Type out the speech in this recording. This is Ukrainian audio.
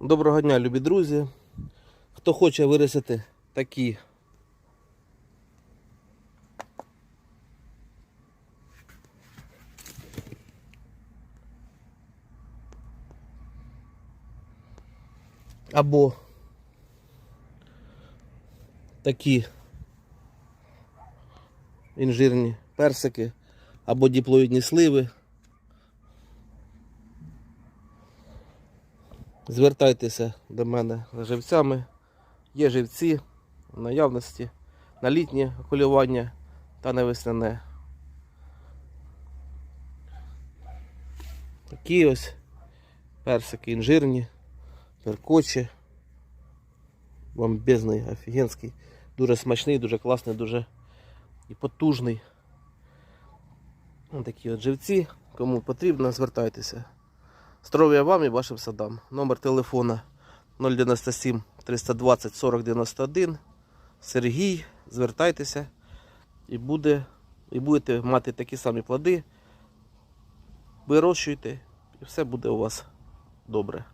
Доброго дня, любі друзі. Хто хоче виростити такі або такі інжирні персики, або діплоїдні сливи. Звертайтеся до мене за живцями. Є живці в наявності на літнє окулювання та на весняне. Такі ось персики інжирні, перкочі. Бомбезний, офігенський, дуже смачний, дуже класний, дуже і потужний. Ось такі от живці. Кому потрібно, звертайтеся. Здоров'я вам і вашим садам. Номер телефона 097 320 40 91. Сергій, звертайтеся і, буде, і будете мати такі самі плоди. Вирощуйте, і все буде у вас добре.